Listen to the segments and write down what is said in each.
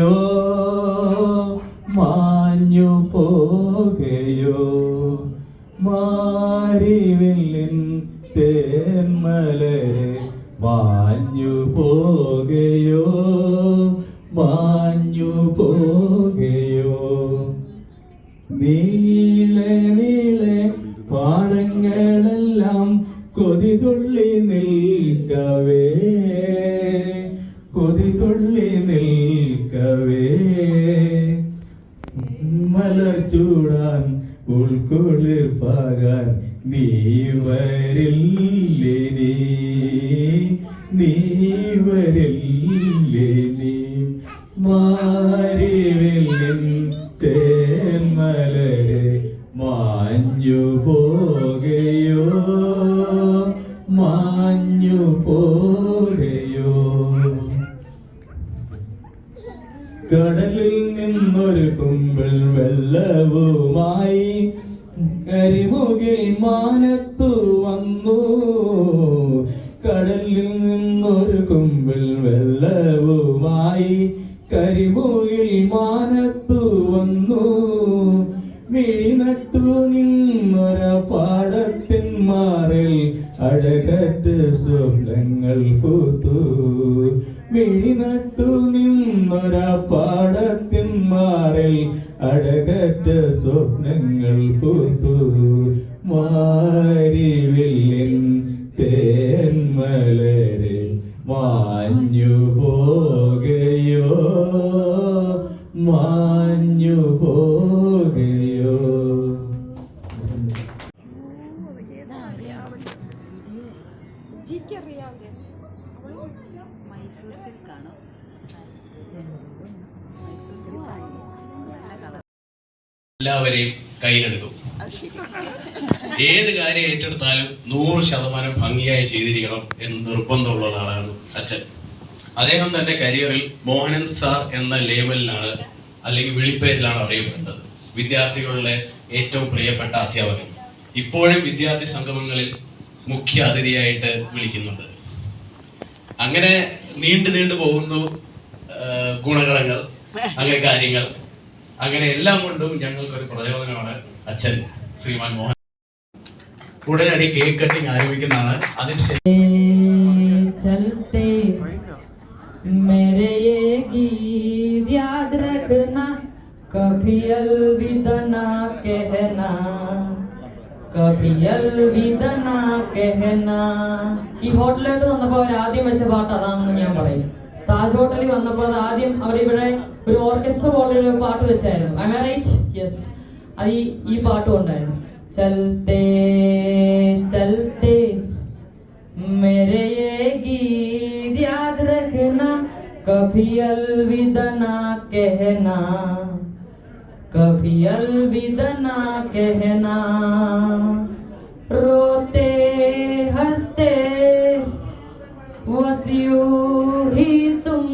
പോകയോ മാഞ്ഞു പോകയോ മാറിവില്ലിൻ തേന്മലരെ മാഞ്ഞു പോകയോ മാഞ്ഞു പോകയോ നീളെ നീളെ പാടങ്ങളെല്ലാം കൊതിതുള്ളി നിൽക്കവേ. ചൂടാൻ ഉൾക്കുളിർ പാകാൻ നീ വരില്ലേ നീ? വരില്ലേ നീ? മാരിവില്ലിൻ തേന്മലരെ മാഞ്ഞു പോകയോ കുമ്പിൾ വെള്ളവുമായി കരിമുകിൽ മാനത്തു വന്നു. കടലിൽ നിന്നൊരു കുമ്പിൾ വെള്ളവുമായി കരിമുകിൽ മാനത്തു മാറിൽ അഴകറ്റ് സ്വപ്നങ്ങൾ പൂത്തു. മിഴി നട്ടു നിന്നൊരാ പാടത്തിൻ മാറിൽ അഴകറ്റ സ്വപ്നങ്ങൾ പൂത്തു. മാരിവില്ലിൻ തേന്മലരെ മാഞ്ഞു മൈസൂർ സിൽക്കാണോ? മൈസൂർ സിൽക്കാണ്. നല്ല കളർ. എല്ലാവരെയും കയ്യിലെടുക്കും ഏത് കാര്യം ഏറ്റെടുത്താലും നൂറ് ശതമാനം ഭംഗിയായി ചെയ്തിരിക്കണം എന്ന് നിർബന്ധമുള്ള ഒരാളാണ് അച്ഛൻ. അദ്ദേഹം തന്റെ കരിയറിൽ മോഹനൻ സാർ എന്ന ലേബലിലാണ് അല്ലെങ്കിൽ വിളിപ്പേരിലാണ് അറിയപ്പെടുന്നത്. വിദ്യാർത്ഥികളുടെ ഏറ്റവും പ്രിയപ്പെട്ട അധ്യാപകൻ. ഇപ്പോഴും വിദ്യാർത്ഥി സംഗമങ്ങളിൽ മുഖ്യ അതിഥിയായിട്ട് വിളിക്കുന്നുണ്ട് അങ്ങനെ നീണ്ടു നീണ്ടു പോകുന്നു ആ, ഗുണഗണങ്ങൾ അങ്ങനെ കാര്യങ്ങൾ അങ്ങനെ എല്ലാം കൊണ്ടും ഞങ്ങൾക്കൊരു പ്രചോദനമാണ് അച്ഛൻ ശ്രീമാൻ മോഹൻ ഉടനടി കേക്ക് കട്ടിങ് ആരംഭിക്കുന്നതാണ് അതിനുശേഷം चलते मेरे ये गीत याद रखना कभी अलविदा ना कहना कभी अलविदा ना कहना ഈ ഹോട്ടലിലോട്ട് വന്നപ്പോൾ അവർ ആദ്യം വെച്ച പാട്ട് അതാണെന്ന് ഞാൻ പറയും താജ് ഹോട്ടലിൽ വന്നപ്പോൾ അത് ആദ്യം അവിടെ ഇവിടെ ഒരു ഓർക്കസ്ട്ര പോലെ ഒരു പാട്ട് വെച്ചായിരുന്നു ഐ മൈ റൈറ്റ് യെസ് അത് ഈ ഈ പാട്ടും ഉണ്ടായിരുന്നു ചൽത്തേ ചൽത്തേ मेरे ये गीत याद रखना कभी अलविदा ना कहना कभी अलविदा ना कहना। रोते हँसते बस यूँ ही तुम।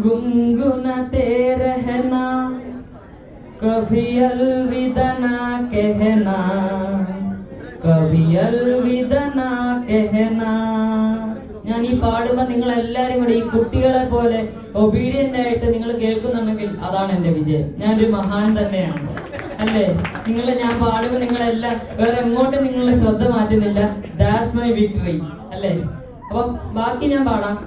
गुनगुनाते रहना। कभी अलविदा ना कहना। कभी अलविदा ना कहना। ഞാൻ ഈ പാടുമ്പോൾ നിങ്ങൾ എല്ലാവരും കൂടി ഈ കുട്ടികളെ പോലെ ഒബീഡിയന്റ് ആയിട്ട് നിങ്ങൾ കേൾക്കുന്നുണ്ടെങ്കിൽ അതാണ് എന്റെ വിജയം. ഞാനൊരു മഹാൻ തന്നെയാണ്. അല്ലേ? നിങ്ങൾ ഞാൻ പാടുമ്പോൾ നിങ്ങളെല്ലാം വേറെ എങ്ങോട്ടും നിങ്ങളുടെ ശ്രദ്ധ മാറ്റുന്നില്ല. ദാറ്റ്സ് മൈ വിക്ടറി അല്ലേ? അപ്പം ബാക്കി ഞാൻ പാടാം.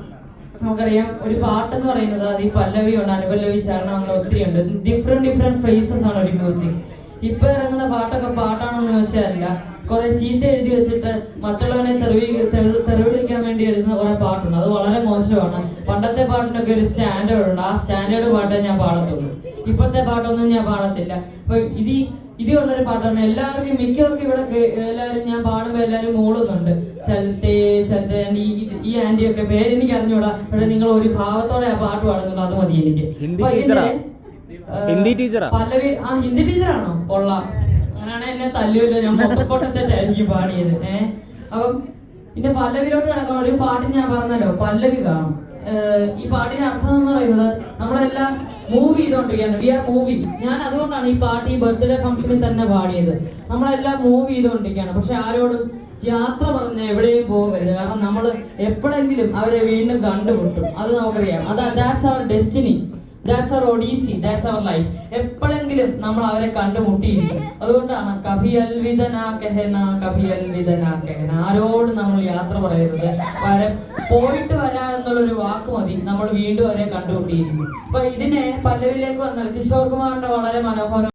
നമുക്കറിയാം ഒരു പാട്ടെന്ന് പറയുന്നത് അത് ഈ പല്ലവി ഉണ്ട് അനുപല്ലവി ചരണം അങ്ങനെ ഒത്തിരി ഉണ്ട് ഡിഫറെന്റ് ഡിഫറെന്റ് ഫ്രേസസ് ആണ് ഒരു മ്യൂസിക് ഇപ്പൊ ഇറങ്ങുന്ന പാട്ടൊക്കെ പാട്ടാണെന്ന് ചോദിച്ചാലല്ല കുറെ ചീത്ത എഴുതി വെച്ചിട്ട് മറ്റുള്ളവനെ തെറിവി തെറി- തെറിവിളിക്കാൻ വേണ്ടി എഴുതുന്ന കുറെ പാട്ടുണ്ട്. അത് വളരെ മോശമാണ്. പണ്ടത്തെ പാട്ടിനൊക്കെ ഒരു സ്റ്റാൻഡേർഡ് ഉണ്ട്. ആ സ്റ്റാൻഡേർഡ് പാട്ടേ ഞാൻ പാടത്തുള്ളൂ. ഇപ്പോഴത്തെ പാട്ടൊന്നും ഞാൻ പാടത്തില്ല. അപ്പൊ ഇത് ഇതിലുള്ളൊരു പാട്ടാണ്. എല്ലാവർക്കും മിക്കവർക്കും ഇവിടെ എല്ലാവരും ഞാൻ പാടുമ്പോൾ എല്ലാവരും മൂളുന്നുണ്ട്. ചലത്തേ ചലത്തേ ഈ ഈ ആന്റിയൊക്കെ പേരെനിക്ക് അറിഞ്ഞൂടാ പക്ഷെ നിങ്ങൾ ഒരു ഭാവത്തോടെ ആ പാട്ട് പാടുന്നുണ്ട്. അത് മതി എനിക്ക്. ഹിന്ദി ടീച്ചറാ? പല്ലവി ആ ഹിന്ദി ടീച്ചറാണോ? കൊള്ളാം. അങ്ങനെയാണെങ്കിൽ എന്നെ തല്ലുമല്ലോ ഞാൻ പൊട്ടപ്പൊട്ടത്തെറ്റായിരിക്കും പാടിയത്. ഏഹ് അപ്പം പിന്നെ പല്ലവിലോട്ട് കിടക്കണം ഒരു പാട്ട് ഞാൻ പറഞ്ഞല്ലോ പല്ലവി കാണും. ഈ പാട്ടിന്റെ അർത്ഥം എന്ന് പറയുന്നത് നമ്മളെല്ലാം മൂവ് ചെയ്തോണ്ടിരിക്കുകയാണ്. We are moving. ഞാൻ അതുകൊണ്ടാണ് ഈ പാട്ട് ഈ ബർത്ത്ഡേ ഫംഗ്ഷനിൽ തന്നെ പാടിയത്. നമ്മളെല്ലാം മൂവ് ചെയ്തോണ്ടിരിക്കുകയാണ്. പക്ഷെ ആരോടും യാത്ര പറഞ്ഞ് എവിടെയും പോകരുത്. കാരണം നമ്മൾ എപ്പോഴെങ്കിലും അവരെ വീണ്ടും കണ്ടുമുട്ടും. അത് നമുക്കറിയാം. അത് that's our destiny that's our odyssey that's our life എപ്പോഴെങ്കിലും നമ്മൾ അവരെ കണ്ടുമുട്ടിയിരിക്കും. അതുകൊണ്ടാണ് കഫി അൽവിതനാ കെഹന കഫി അൽവിതനാ കെഹന. ആരോട് നമ്മൾ യാത്ര പറയരുത്. വരെ പോയിട്ട് വരാ എന്നുള്ളൊരു വാക്ക് മതി. നമ്മൾ വീണ്ടും അവരെ കണ്ടുമുട്ടിയിരിക്കും. അപ്പൊ ഇതിനെ പല്ലവിലേക്ക് വന്നാൽ കിഷോർ കുമാറിന്റെ വളരെ മനോഹരം